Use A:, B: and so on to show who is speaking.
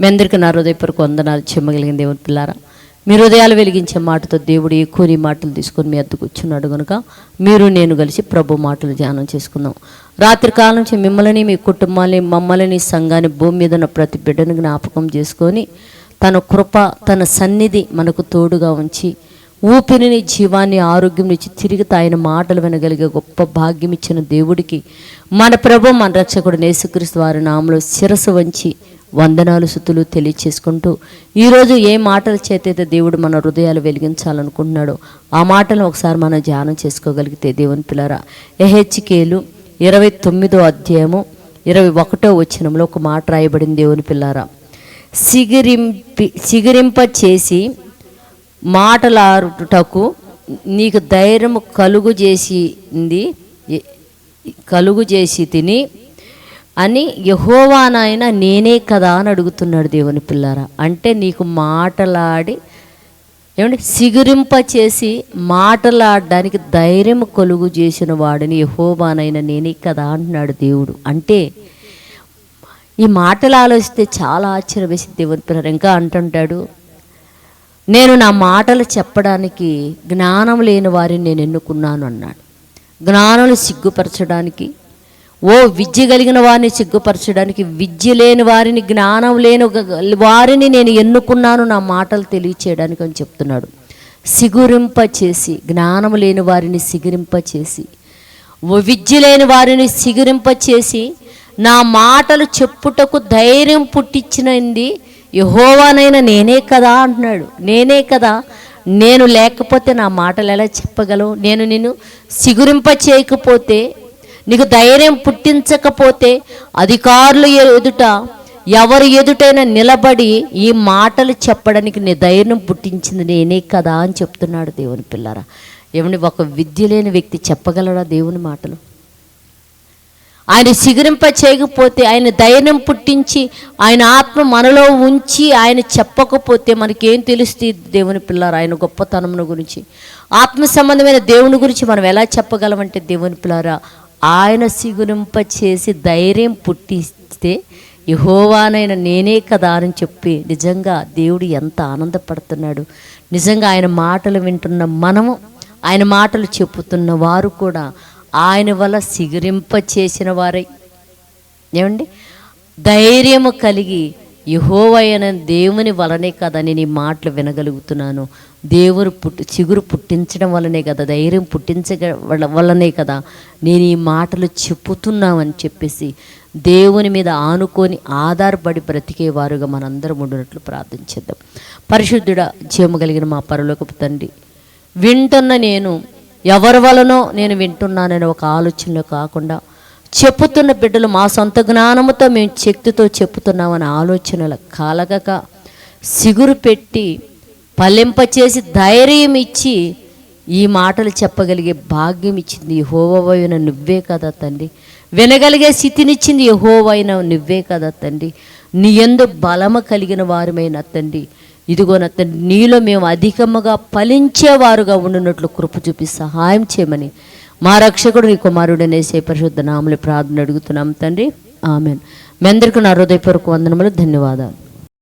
A: మీ అందరికీ నా హృదయపూర్వక వందనాలు చెమ్మగలిగిన దేవుని పిల్లారా. మీ హృదయాలు వెలిగించే మాటతో దేవుడు ఎక్కువ నీ మాటలు తీసుకొని మీ అద్దకు కూర్చున్నాడు కనుక మీరు నేను కలిసి ప్రభు మాటలు ధ్యానం చేసుకుందాం. రాత్రి కాలం నుంచి మిమ్మల్ని మీ కుటుంబాన్ని మమ్మల్ని సంఘాన్ని భూమి మీద ఉన్న ప్రతి బిడ్డను జ్ఞాపకం చేసుకొని తన కృప తన సన్నిధి మనకు తోడుగా ఉంచి ఊపిరిని జీవాన్ని ఆరోగ్యం ఇచ్చి తిరిగి ఆయన మాటలు వినగలిగే గొప్ప భాగ్యం ఇచ్చిన దేవుడికి మన ప్రభు మన రక్షకుడు నేసుక్రీస్తు వారి నామలో శిరసు వంచి వందనాలు సుతులు తెలియచేసుకుంటూ ఈరోజు ఏ మాటల చేతైతే దేవుడు మన హృదయాలు వెలిగించాలనుకుంటున్నాడో ఆ మాటలను ఒకసారి మనం ధ్యానం చేసుకోగలిగితే దేవుని పిల్లరా ఎహెచ్కేలు ఇరవై తొమ్మిదో అధ్యాయము ఇరవై ఒకటో వచ్చినంలో ఒక మాట రాయబడింది దేవుని పిల్లారా. సిగిరింపి సిగిరింప చేసి మాటలాడుటకు నీకు ధైర్యము కలుగు చేసింది కలుగు చేసి తిని అని యహోవానైనా నేనే కదా అని అడుగుతున్నాడు దేవుని పిల్లారా. అంటే నీకు మాటలాడి ఏమంటే సిగురింప చేసి మాటలాడడానికి ధైర్యం కొలుగు చేసిన వాడిని యహోవానైనా నేనే కదా అంటున్నాడు దేవుడు. అంటే ఈ మాటలు ఆలోచిస్తే చాలా ఆశ్చర్య వేసి దేవుని పిల్లలు. ఇంకా అంటుంటాడు నేను నా మాటలు చెప్పడానికి జ్ఞానం లేని వారిని నేను ఎన్నుకున్నాను అన్నాడు. జ్ఞానులు సిగ్గుపరచడానికి ఓ విద్య కలిగిన వారిని సిగ్గుపరచడానికి విద్య లేని వారిని జ్ఞానం లేని వారిని నేను ఎన్నుకున్నాను నా మాటలు తెలియచేయడానికి అని చెప్తున్నాడు. సిగురింప చేసి జ్ఞానం లేని వారిని సిగురింప చేసి ఓ విద్య లేని వారిని సిగురింప చేసి నా మాటలు చెప్పుటకు ధైర్యం పుట్టించినది యహోవానైనా నేనే కదా అంటున్నాడు. నేనే కదా. నేను లేకపోతే నా మాటలు ఎలా చెప్పగలవు? నేను నిన్ను సిగురింప చేయకపోతే నీకు ధైర్యం పుట్టించకపోతే అధికారులు ఎదుట ఎవరి ఎదుటైనా నిలబడి ఈ మాటలు చెప్పడానికి నీ ధైర్యం పుట్టించింది నేనే కదా అని చెప్తున్నాడు దేవుని పిల్లరా. ఏమని ఒక విద్య లేని వ్యక్తి చెప్పగలడా దేవుని మాటలు? ఆయన సిగురింప చేయకపోతే ఆయన ధైర్యం పుట్టించి ఆయన ఆత్మ మనలో ఉంచి ఆయన చెప్పకపోతే మనకేం తెలుస్తుంది దేవుని పిల్లలు ఆయన గొప్పతనమును గురించి. ఆత్మ సంబంధమైన దేవుని గురించి మనం ఎలా చెప్పగలమంటే దేవుని పిల్లరా ఆయన సిగురింప చేసి ధైర్యం పుట్టిస్తే యహోవానైన నేనే కదా అని చెప్పి నిజంగా దేవుడు ఎంత ఆనందపడుతున్నాడు. నిజంగా ఆయన మాటలు వింటున్న మనము ఆయన మాటలు చెప్పుతున్న వారు కూడా ఆయన వల్ల సిగురింప చేసిన వారై ఏమండి? ధైర్యము కలిగి యహోవైన దేవుని వలనే కదా నేను ఈ మాటలు వినగలుగుతున్నాను. దేవుడు పుట్టి చిగురు పుట్టించడం వల్లనే కదా ధైర్యం పుట్టించగ వల్ల- వల్లనే కదా నేను ఈ మాటలు చెప్పుతున్నామని చెప్పేసి దేవుని మీద ఆనుకొని ఆధారపడి బ్రతికేవారుగా మనందరం ఉండినట్లు ప్రార్థించేద్దాం. పరిశుద్ధుడ జీవము కలిగిన మా పరలోకపు తండ్రి వింటున్న నేను ఎవరి వలనో నేను వింటున్నానని ఒక ఆలోచనలో కాకుండా చెప్పుతున్న బిడ్డలు మా సొంత జ్ఞానముతో మేము శక్తితో చెప్పుతున్నామని ఆలోచనల కలగక సిగురు పెట్టి పలింపచేసి ధైర్యం ఇచ్చి ఈ మాటలు చెప్పగలిగే భాగ్యం ఇచ్చింది హోవైన నువ్వే కదా తండ్రి. వినగలిగే స్థితినిచ్చింది హోవైన నువ్వే కదా తండ్రి. నీ ఎందు బలము కలిగిన వారమైన తండ్రి. ఇదిగో తండ్రి నీలో మేము అధికముగా ఫలించేవారుగా ఉండినట్లు కృప చూపి సహాయం చేయమని మా రక్షకుడు నీ కుమారుడు నేసే పరిశుద్ధ నామలు ప్రార్థన అడుగుతున్నాం తండ్రి. ఆమెన్. మీ అందరికీ నా హృదయపూర్వక వందనములు ధన్యవాదాలు.